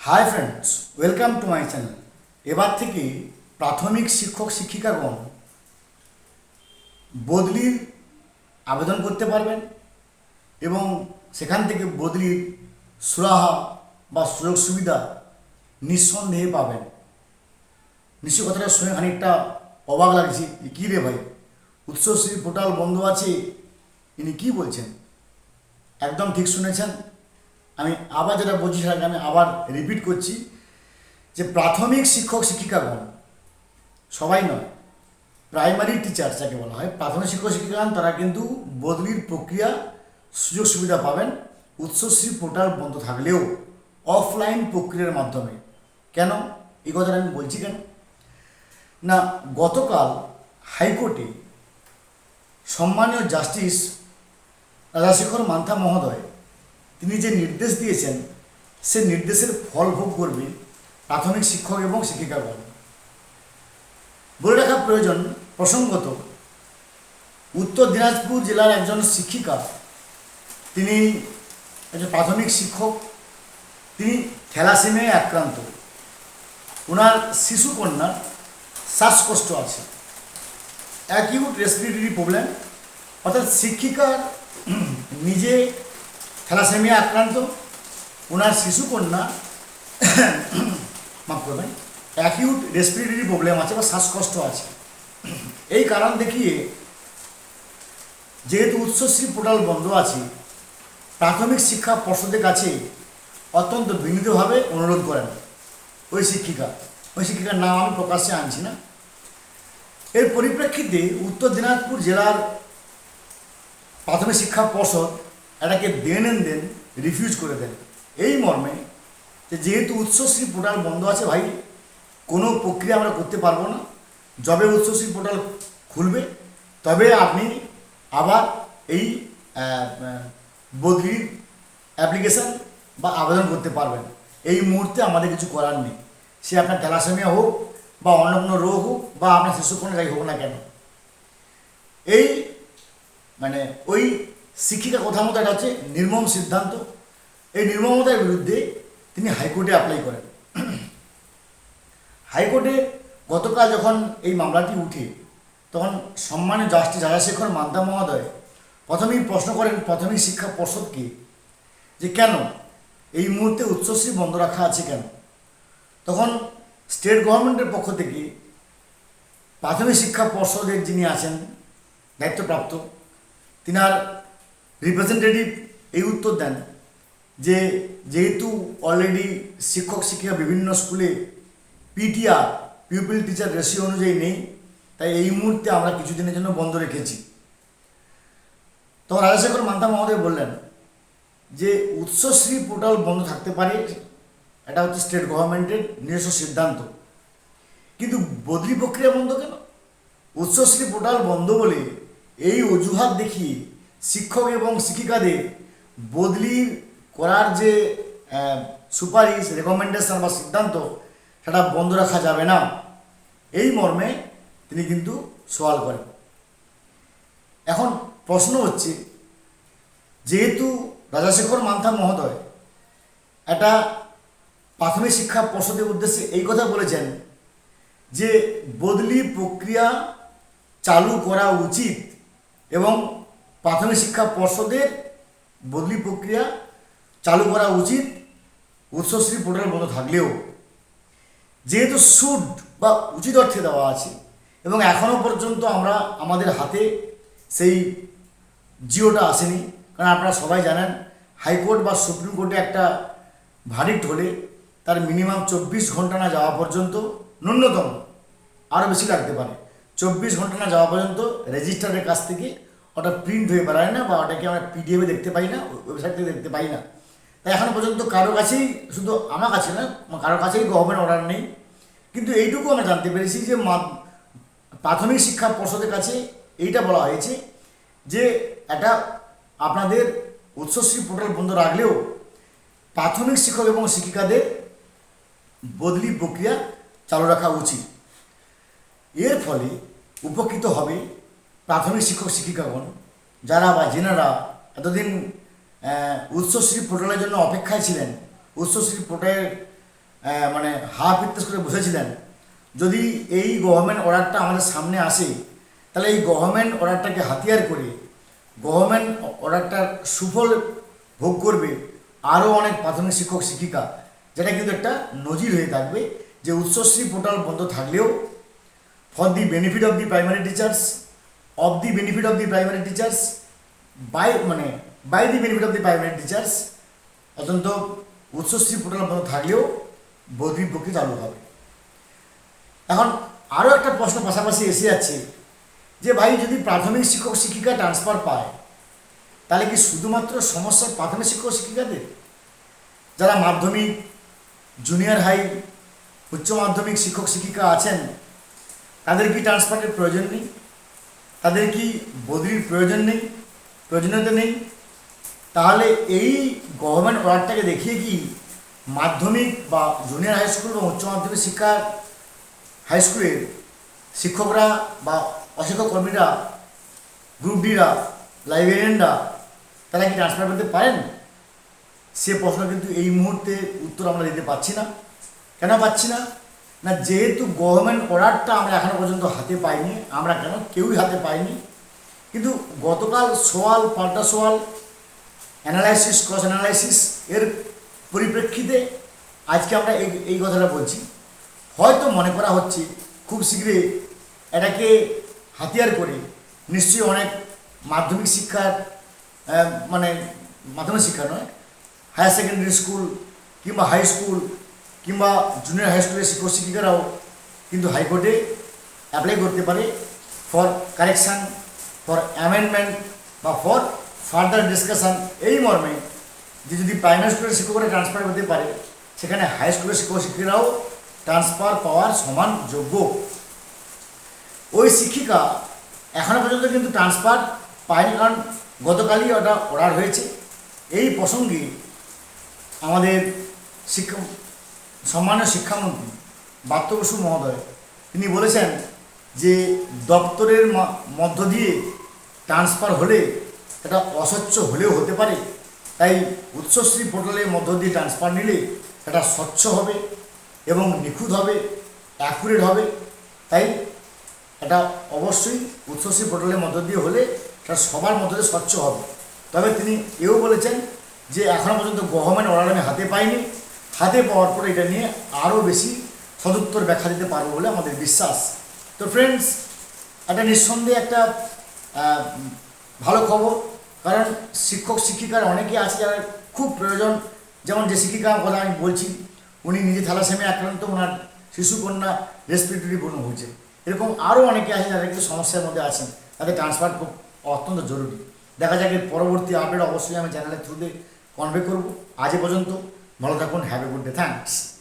Hi friends welcome to my channel এবার থেকে প্রাথমিক শিক্ষক শিক্ষিকাগণ বদলির আবেদন করতে পারবেন এবং সেখান থেকে বদলির সুরাহা বা সুযোগ সুবিধা নিঃসন্দেহে পাবেন। নিশ্চয় কথাটা শুনে খানিকটা অবাক লাগছে কী রে ভাই? উৎসশ্রী পোর্টাল বন্ধ আছে, ইনি কী বলছেন? একদম ঠিক শুনেছেন। আমি আবার যেটা বলছি সেটাকে আমি আবার রিপিট করছি যে প্রাথমিক শিক্ষক শিক্ষিকাগণ সবাই নয় প্রাইমারি টিচার যাকে বলা হয়, প্রাথমিক শিক্ষক শিক্ষিকাগণ তারা কিন্তু বদলির প্রক্রিয়া, সুযোগ সুবিধা পাবেন, উৎসশ্রী পোর্টাল বন্ধ থাকলেও অফলাইন প্রক্রিয়ার মাধ্যমে। কেন? এই কথাটা আমি বলছি কেন? না, গতকাল হাইকোর্টে সম্মানীয় জাস্টিস রাজাশেখর মান্থা মহোদয় তিনি যে নির্দেশ দিয়েছেন, সে নির্দেশের ফল ভোগ করবে প্রাথমিক শিক্ষক এবং শিক্ষিকাগণ বলে রাখা প্রয়োজন প্রসঙ্গত, উত্তর দিনাজপুর জেলার একজন শিক্ষিকা, তিনি একজন প্রাথমিক শিক্ষক, তিনি থ্যালাসেমিয়ায় আক্রান্ত। ওনার শিশু কন্যার শ্বাসকষ্ট আছে। অ্যাকিউট রেসপিরেটরি প্রবলেম, অর্থাৎ শিক্ষিকার নিজে থ্যালাসেমিয়া আক্রান্ত। ওনার শিশুকন্যা মাফ করবেন অ্যাকিউট রেসপিরেটরি প্রবলেম আছে বা শ্বাসকষ্ট আছে। এই কারণ দেখিয়ে যেহেতু উচ্চশ্রী পোর্টাল বন্ধ আছে, প্রাথমিক শিক্ষা পর্ষদের কাছে অত্যন্ত বিনীতভাবে অনুরোধ করেন ওই শিক্ষিকা। ওই শিক্ষিকার নাম আমি প্রকাশ্যে আনছি না। এর পরিপ্রেক্ষিতে উত্তর দিনাজপুর জেলার প্রাথমিক শিক্ষা পর্ষদ এটাকে দেন এন দেন রিফিউজ করে দেন। এই মর্মে যে যেহেতু উৎসশ্রী পোর্টাল বন্ধ আছে ভাই, কোনো প্রক্রিয়া আমরা করতে পারব না। যবে উৎসশ্রী পোর্টাল খুলবে, তবে আপনি আবার এই বদলির অ্যাপ্লিকেশান বা আবেদন করতে পারবেন। এই মুহূর্তে আমাদের কিছু করার নেই। সে আপনার থ্যালাসেমিয়া হোক বা অন্য কোনো রোগ হোক বা আপনার শিশু কোনো যাই হোক না কেন। এই মানে ওই শিক্ষিকা কথা মতো এটা হচ্ছে নির্মম সিদ্ধান্ত। এই নির্মমতার বিরুদ্ধে তিনি হাইকোর্টে অ্যাপ্লাই করেন। হাইকোর্টে গতকাল যখন এই মামলাটি উঠে, তখন সম্মানীয় জাস্টিস রাজাশেখর মান্তা মহোদয় প্রথমেই প্রশ্ন করেন প্রাথমিক শিক্ষা পর্ষদকে যে কেন এই মুহূর্তে উচ্চশ্রী বন্ধ রাখা আছে কেন? তখন স্টেট গভর্নমেন্টের পক্ষ থেকে প্রাথমিক শিক্ষা পর্ষদের যিনি আছেন, দায়িত্বপ্রাপ্ত, তিনার রিপ্রেজেন্টেটিভ এই উত্তর দেন যে যেহেতু অলরেডি শিক্ষক শিক্ষিকা বিভিন্ন স্কুলে পিটিআর পিউপিল টিচার রেশিও অনুযায়ী নেই, তাই এই মুহূর্তে আমরা কিছুদিনের জন্য বন্ধ রেখেছি। তখন রাজাশেখর মান্তা মহোদয় বললেন যে উৎসশ্রী পোর্টাল বন্ধ থাকতে পারে, এটা হচ্ছে স্টেট গভর্নমেন্টের নিজস্ব সিদ্ধান্ত। কিন্তু বদলি প্রক্রিয়া বন্ধ কেন? উচ্চশ্রী পোর্টাল বন্ধ বলে এই অজুহাত দেখিয়ে শিক্ষক এবং শিক্ষিকাদের বদলি করার যে সুপারিশ রেকমেন্ডেশন বা সিদ্ধান্ত, সেটা বন্ধ রাখা যাবে না। এই মর্মে তিনি কিন্তু সওয়াল করেন। এখন প্রশ্ন হচ্ছে, যেহেতু রাজাশেখর মান্থা মহোদয় একটা প্রাথমিক শিক্ষা পর্ষদের উদ্দেশ্যে এই কথা বলেছেন যে, বদলি প্রক্রিয়া চালু করা উচিত এবং প্রাথমিক শিক্ষা পর্ষদের বদলি প্রক্রিয়া চালু করা উচিত উৎসশ্রী পোর্টাল বন্ধ থাকলেও। যেহেতু সুড বা উচিত অর্থে দেওয়া আছে এবং এখনও পর্যন্ত আমরা আমাদের হাতে সেই জিওটা আসেনি, কারণ আপনারা সবাই জানেন হাইকোর্ট বা সুপ্রিম কোর্টে একটা ভারিক্ট হলে তার মিনিমাম চব্বিশ ঘণ্টা না যাওয়া পর্যন্ত ন্যূনতম আরও বেশি লাগতে পারে। চব্বিশ ঘণ্টা না যাওয়া পর্যন্ত রেজিস্ট্রারের কাছ থেকে ওটা প্রিন্ট হয়ে বেড়ায় না বা ওটাকে আমরা পিডিএফে দেখতে পাই না ওয়েবসাইট থেকে দেখতে পাই না। তাই এখনও পর্যন্ত কারও কাছেই, শুধু আমার কাছে না, কারও কাছেই গভর্নমেন্ট অর্ডার নেই। কিন্তু এইটুকু আমরা জানতে পেরেছি যে প্রাথমিক শিক্ষা পর্ষদের কাছে এইটা বলা হয়েছে যে এটা আপনাদের উৎসশ্রী পোর্টাল বন্ধ রাখলেও প্রাথমিক শিক্ষক এবং শিক্ষিকাদের বদলি প্রক্রিয়া চালু রাখা উচিত। এর ফলে উপকৃত হবে প্রাথমিক শিক্ষক শিক্ষিকাগণ, যারা বা যেনারা এতদিন উচ্চশ্রী পোর্টালের জন্য অপেক্ষায় ছিলেন, উচ্চশ্রী পোর্টালের মানে হা পিত্তাস করে বসেছিলেন, যদি এই গভর্নমেন্ট অর্ডারটা আমাদের সামনে আসে, তাহলে এই গভর্নমেন্ট অর্ডারটাকে হাতিয়ার করে, গভর্নমেন্ট অর্ডারটার সুফল ভোগ করবে আরও অনেক প্রাথমিক শিক্ষক শিক্ষিকা, যেটা কিন্তু একটা নজির হয়ে থাকবে যে উচ্চশ্রী পোর্টাল বন্ধ থাকলেও for the benefit of the primary teachers of the benefit of the primary teachers by মানে by the benefit of the primary teachers অত্যন্ত উৎসশ্রী পোর্টাল বন্ধ থাকলেও বদ্রী পক্ষে চালু হবে। এখন আরও একটা প্রশ্ন পাশাপাশি এসে যাচ্ছে যে ভাই, যদি প্রাথমিক শিক্ষক শিক্ষিকা ট্রান্সফার পায়, তাহলে কি শুধুমাত্র সমস্যা প্রাথমিক শিক্ষক শিক্ষিকাদের? যারা মাধ্যমিক জুনিয়র হাই উচ্চ মাধ্যমিক শিক্ষক শিক্ষিকা আছেন, তাদের কি ট্রান্সফারের প্রয়োজন নেই? তাদের কি বদলির প্রয়োজন নেই, প্রয়োজনীয়তা নেই। তাহলে এই গভর্নমেন্ট অর্ডারটাকে দেখিয়ে কি মাধ্যমিক বা জুনিয়র হাই স্কুল বা উচ্চ মাধ্যমিক শিক্ষা হাই স্কুলের শিক্ষকরা বা অশিক্ষক কর্মীরা গ্রুপ ডিরা লাইব্রেরিয়ানরা তারা কি ট্রান্সফার করতে পারেন? সে প্রশ্ন কিন্তু এই মুহূর্তে উত্তর আমরা দিতে পারছি না। কেন পাচ্ছি না? না, যেহেতু গভর্নমেন্ট অর্ডারটা আমরা এখনও পর্যন্ত হাতে পাইনি, আমরা কেন কেউই হাতে পাইনি, কিন্তু গতকাল সোয়াল, পাল্টা সোয়াল অ্যানালাইসিস ক্রস অ্যানালাইসিস এর পরিপ্রেক্ষিতে আজকে আমরা এই এই কথাটা বলছি। হয়তো মনে করা হচ্ছে খুব শীঘ্রই এটাকে হাতিয়ার করে নিশ্চয়ই অনেক মাধ্যমিক শিক্ষার মানে মাধ্যমিক শিক্ষা নয় হায়ার সেকেন্ডারি স্কুল কিংবা হাই স্কুল কিংবা জুনিয়র হাই স্কুলের শিক্ষক শিক্ষিকারাও কিন্তু হাইকোর্টে অ্যাপ্লাই করতে পারে ফর কারেকশান ফর অ্যামেন্ডমেন্ট বা ফর ফার্দার ডিসকাশন এই মর্মে যে যদি প্রাইমারি স্কুলের শিক্ষকরা ট্রান্সফার হতে পারে, সেখানে হাই স্কুলের শিক্ষক শিক্ষিকারাও ট্রান্সফার পাওয়ার সমান যোগ্য। ওই শিক্ষিকা এখনও পর্যন্ত কিন্তু ট্রান্সফার পায়নি কারণ গতকালই ওটা অর্ডার হয়েছে। এই প্রসঙ্গে আমাদের শিক্ষা সম্মানীয় শিক্ষামন্ত্রী বাত্য বসু মহোদয়, তিনি বলেছেন যে দপ্তরের মধ্য দিয়ে ট্রান্সফার হলে, এটা অস্বচ্ছ হলেও হতে পারে। তাই উৎসশ্রী পোর্টালের মধ্য দিয়ে ট্রান্সফার নিলে এটা স্বচ্ছ হবে এবং নিখুঁত হবে অ্যাকুরেট হবে। তাই এটা অবশ্যই উৎসশ্রী পোর্টালের মধ্য দিয়ে হলে এটা সবার মধ্য দিয়ে স্বচ্ছ হবে। তবে তিনি এও বলেছেন যে এখনও পর্যন্ত গভর্নমেন্ট অর্ডার আমি হাতে পাইনি হাতে পাওয়ার পরে এটা নিয়ে আরও বেশি সদুত্তর ব্যাখ্যা দিতে পারব বলে আমাদের বিশ্বাস। তো ফ্রেন্ডস একটা নিঃসন্দেহে একটা ভালো খবর। কারণ শিক্ষক, শিক্ষিকার অনেকেই আছে যারা খুব প্রয়োজন। যেমন যে শিক্ষিকার কথা আমি বলছি, উনি নিজে থ্যালাসেমিয়া আক্রান্ত, ওনার শিশুকন্যা রেসপিরেটরি বন্য হয়েছে। এরকম আরও অনেকে আছে যারা একটু সমস্যার মধ্যে আছেন। তাদের ট্রান্সফার খুব অত্যন্ত জরুরি। দেখা যাক পরবর্তী আপডেট অবশ্যই আমি চ্যানেলের থ্রুতে কনভে করব। আজ পর্যন্ত। Mala Have a good day. Thanks.